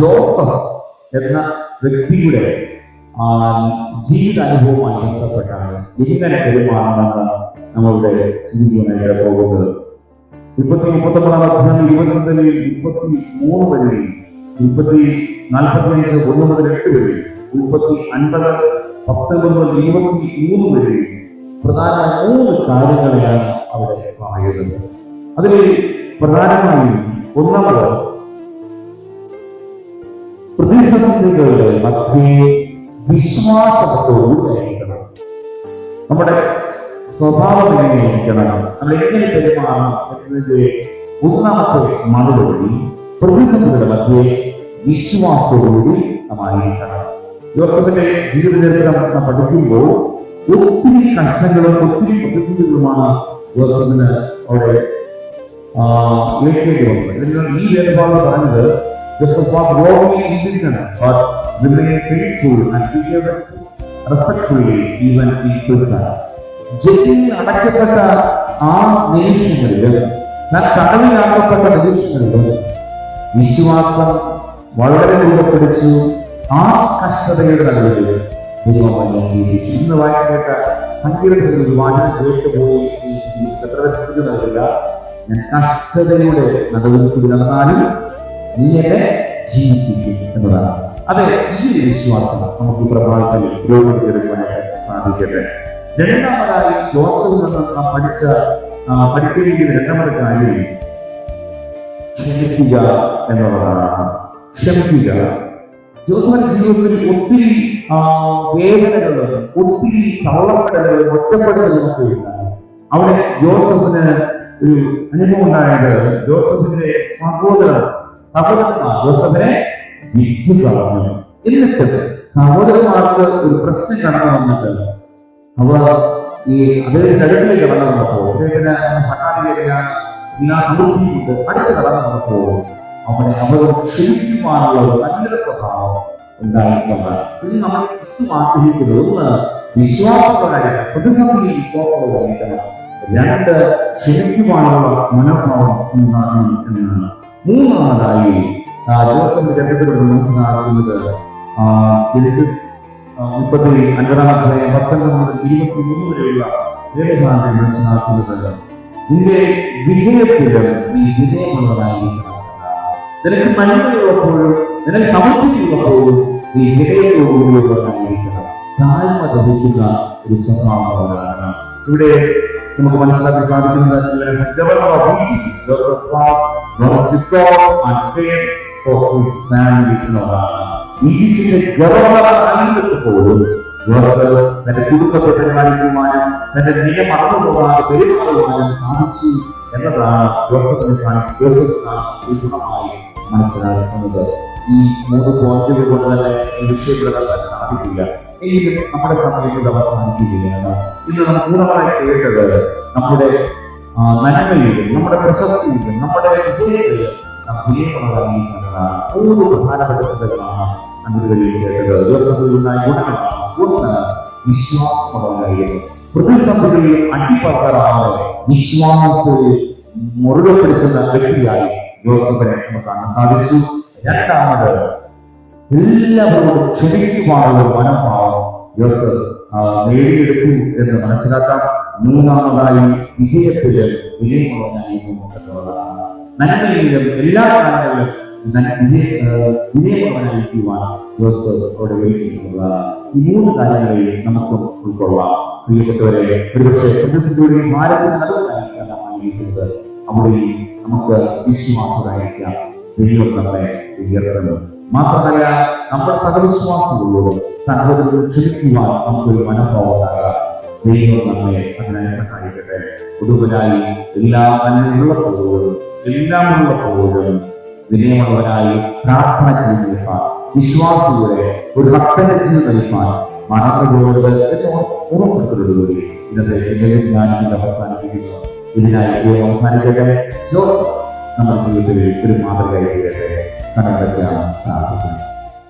Joseph എന്ന വ്യക്തിയുടെ ജീവിത ജീവിതാനുഭവവുമായി ബന്ധപ്പെട്ടാണ് എങ്ങനെ പെരുമാറണമെന്ന് നമ്മളുടെ ചിന്തിക്കാനായിട്ട് പോകുന്നത്. മുപ്പത്തി മുപ്പത്തൊമ്പതാം അധ്യായം ഇരുപത്തിരണ്ടിൽ മുപ്പത്തി മൂന്ന് വരെയും മുപ്പത്തി നാൽപ്പത്തിയഞ്ച് ഒന്ന് മുതൽ എട്ട് വരെയും മുപ്പത്തി അൻപത് പത്തൊമ്പത് മുതൽ ഇരുപത്തി മൂന്ന് വരെയും പ്രധാന മൂന്ന് കാര്യങ്ങളെയാണ് അവിടെ പറയുന്നത്. അതിൽ പ്രധാനമായും ഒന്നാമത് പ്രതിസന്ധികളുടെ മധ്യേ വിശ്വാസത്തോടുകൂടിയായിരിക്കണം നമ്മുടെ സ്വഭാവം എങ്ങനെയായിരിക്കണം നമ്മൾ എങ്ങനെ പെരുമാറണം എന്നതിന്റെ ഒന്നാമത്തെ മറുപടി പ്രതിസന്ധികളുടെ മധ്യേ വിശ്വാസത്തോടുകൂടി നമ്മൾ ആയിരിക്കണം യോസഫിന്റെ ജീവിതചരിത്രം നാം പഠിക്കുമ്പോൾ ഒത്തിരി കഷ്ടങ്ങളും ഒത്തിരി പ്രതിസന്ധികളുമാണ് യോസഫിന് അവിടെ ഏൽക്കേണ്ടി വന്നത്. ഈ വേദഭാഗം പറഞ്ഞത് Joseph was wrongly imprisoned, but remain faithful and behave respectfully even in prison. ജയിലിൽ അടയ്ക്കപ്പെട്ട ആ നിരീക്ഷണങ്ങളിലും ഞാൻ തടവിലാക്കപ്പെട്ട നിരീക്ഷണങ്ങളിലും വിശ്വാസം വളരെ രൂപപ്പെടുത്തു ആ കഷ്ടതയുടെ നടുവിൽ ദൈവമായി ജീവിച്ചു. ഇന്ന് വായിച്ചു കേട്ട സങ്കീർത്തത്തിൽ ഒരു വാചനം കേട്ടുപോയി. എത്ര രസിക്കുന്നതല്ല ഞാൻ കഷ്ടതയുടെ നടുവിൽ കൂടി നടന്നാലും നീ എന്നെ ജീവിപ്പിക്കും എന്നതാണ് അതെ ഈ ഒരു വിശ്വാസം നമുക്ക് ഈ പ്രഭാതത്തിൽ രൂപപ്പെടുത്തിയെടുക്കാനായിട്ട് സാധിക്കട്ടെ. രണ്ടാമതായി ജോസഫിൽ നിന്ന് നാം പഠിച്ച പഠിപ്പിക്കുന്ന രണ്ടാമത്തെ കാര്യം ക്ഷമിക്കുക എന്നുള്ളതാണ്. ക്ഷമിക്കുക. ജോസഫിന്റെ ജീവിതത്തിൽ ഒത്തിരി വേദനകളും ഒത്തിരി തള്ളപ്പെടലുകളും ഒറ്റപ്പെടലുകളും ഒക്കെ അവിടെ ജോസഫിന് ഒരു അനുഭവം ഉണ്ടായത് ജോസഫിന്റെ സഹോദരൻ സഹോദരന്മാർ ജോസഫിനെ വിറ്റു കളഞ്ഞു എന്നിട്ട് സഹോദരന്മാർക്ക് ഒരു പ്രശ്നം കടന്നു വന്നിട്ടില്ല അവർ ഈ അതേ അടുക്കിലേക്ക് കടന്നു വന്നപ്പോ എല്ലാ സമൃദ്ധിയുണ്ട് അടുത്ത് കടന്നു വന്നപ്പോ അവനെ അവർ ക്ഷമിക്കുവാനുള്ള ഒരു നല്ല സ്വഭാവം ഉണ്ടായിട്ടുണ്ട് ഇന്ന് നമ്മൾ ക്രിസ്തു ആഗ്രഹിക്കുന്നത് ഒന്ന് വിശ്വാസത്തോടായിരിക്കണം പ്രതിസന്ധിയിൽ വിശ്വാസത്തോടായിരിക്കണം രണ്ട് ക്ഷമിക്കുവാനുള്ള മനോഭാവം ഉണ്ടാകണം എന്നാണ് മൂന്നാമതായി ജോസഫിന്റെ ചരിത്രത്തിൽ മനസ്സിലാക്കുന്നത് മുപ്പത്തി അൻപതാം അധ്യായം പത്തൊൻപത് മുതൽ ഇരുപത്തി മൂന്ന് വരെയുള്ള വേദഭാഗത്തെ മനസ്സിലാക്കുന്നത് നിന്റെ വിജയത്തിലും നീ വിജയമുള്ളതായിരിക്കണം. നിനക്ക് നന്മയുള്ളപ്പോഴും നിനക്ക് സമൃദ്ധിയുള്ളപ്പോഴും നീ വിജയത്തോടുകൂടിയുള്ളതായിരിക്കണം താഴ്മ ലഭിക്കുന്ന ഒരു സ്വഭാവമാണ് ഇവിടെ നമുക്ക് മനസ്സിലാക്കാൻ സാധിക്കുന്നത് Joseph was not to God and faith for his family എന്നുള്ളതാണ് ഈജിപ്തിന്റെ ഗവർണർ ആയിരുന്നപ്പോഴും ജോസഫ് തന്റെ കുടുംബത്തെ പരിപാലിക്കുവാനും തന്റെ നിയമം മറന്നു പോകാതെ പെരുമാറുവാനും സാധിച്ചു എന്നതാണ് ജോസഫിനെ കാണി- ജോസഫ് കാണുന്ന ഒരു ഗുണമായി മനസ്സിലാക്കുന്നത്. ഈ മൂന്ന് പോയിന്റുകൾ കൊണ്ട് തന്നെ ഈ നടത്താൻ സാധിക്കില്ല. എങ്കിലും നമ്മുടെ സമയം ഇത് അവസാനിക്കുകയാണ്. ഇന്ന് നമ്മൾ കൂടുതലായി കേട്ടത് നമ്മുടെ നന്മയിലും നമ്മുടെ പ്രശസ്തിയിലും നമ്മുടെ വിജയത്തിലും വ്യക്തിയായി കാണാൻ സാധിച്ചു. രണ്ടാമത് എല്ലാവരോടും ക്ഷമിക്കുവാനുള്ള മനോഭാവം ജോസഫ് എന്ന് മനസ്സിലാക്കാം. മൂന്നാമതായി വിജയത്തിൽ വിനയമുള്ളവനായിരുന്നു എന്നുള്ളതാണ്. നന്മയിലും എല്ലാ കാലങ്ങളിലും നന്മ- വിജയ ആ, വിനയമുള്ളവനായിരിക്കുവാൻ ജോസഫ് അവിടെ വേണ്ടിയിട്ടുള്ളതാണ് ഈ മൂന്ന് കാര്യങ്ങളെയും നമുക്ക് ഉൾക്കൊള്ളാം. പ്രിയപ്പെട്ടവരെ ഒരുപക്ഷെ പ്രതിസന്ധിയുടെയും ഭാരതത്തിന് നടുവിലായിരിക്കാം നാം ആയിരിക്കുന്നത് അവിടെ നമുക്ക് വിശ്വാസമായിരിക്കാം. ദൈവം നമ്മെ ഉയർത്തുന്നത് മാത്രമല്ല നമ്മുടെ സഹവിശ്വാസങ്ങളോടും സഹോദരങ്ങൾ ക്ഷണിക്കുവാൻ നമുക്കൊരു മനോഭാവം ഉണ്ടാകാം ദൈവം നമ്മളെ അതിനായി സഹായിക്കട്ടെ. ഒടുവിലായി എല്ലാം നന്മയുള്ളപ്പോഴും എല്ലാം ഉള്ളപ്പോഴും വിനയമുള്ളവനായി പ്രാർത്ഥന ചെയ്ത് നിൽപ്പാൻ വിശ്വാസത്തോടെ ഒരു ഭക്തന്റെ ജീവിതം അവസാനിപ്പിക്കുന്നു ഇതിനായി നമ്മുടെ ജീവിതത്തിൽ ഒരു മാതൃകയായി തീരട്ടെ. കടന്നു പ്രാർത്ഥിക്കുന്നു